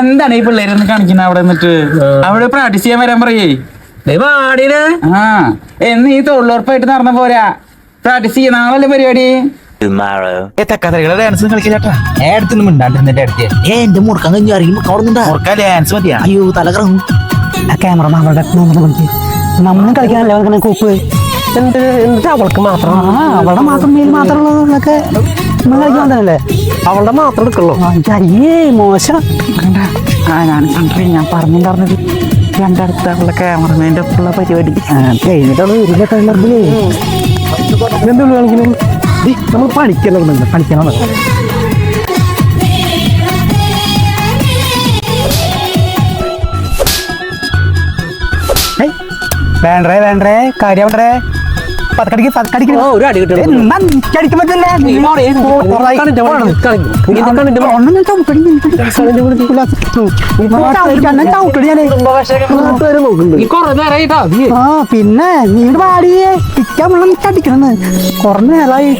എന്താണ് ഈ പിള്ളേരൊന്ന് കാണിക്കുന്ന അവിടെ നിന്നിട്ട്? അവിടെ പ്രാക്ടീസ് ചെയ്യാൻ വരാൻ പറയേ. ആ എന്ന് ഈ തൊഴിലുറപ്പായിട്ട് നടന്ന പോരാ. പ്രാക്ടീസ് ചെയ്യാൻ നാളല്ലേ പരിപാടി? ഡാൻസ് കളിക്കില്ലാട്ടാ ഏടത്തൊന്നും മിണ്ടാണ്ടിരുന്നിട്ട് അടുത്ത്. ഏ എന്റെ മുറുക്കാൻ കഴിഞ്ഞു. അറിയുമ്പോ കാണുന്നുണ്ടാ ഓർക്കാ ഡാൻസ് മതിയാ. അയ്യോ തലകറങ്ങും. ആ ക്യാമറ അവളുടെ നമ്മളും കളിക്കാനല്ലേ അവർക്ക് കൂപ്പ്? എന്നിട്ട് അവൾക്ക് മാത്രം? അവളുടെ മാത്രം മേൽ മാത്രമുള്ളതൊക്കെ നമ്മൾ തന്നെയല്ലേ അവളുടെ മാത്രം എടുക്കുള്ളൂ. അയ്യേ മോശം. ആ ഞാൻ കണ്ടേ. ഞാൻ പറഞ്ഞിട്ടുണ്ടായിരുന്നത് രണ്ടടുത്ത അവളുടെ ക്യാമറമാന്റെ ഒപ്പുള്ള പരിപാടി. കഴിഞ്ഞിട്ടാണ് ഒരു എന്തുള്ളൂ കളിക്കുന്നത് നമ്മൾ പഠിക്കണം കളിക്കണം വേണ്ടേ വേണ്ടേ? കാര്യം വേണ്ടേ? പിന്നെ നീ പാടിയേ പിക്കാൻ വെള്ളം കടിക്കണെന്ന് കൊറേ നേരമായി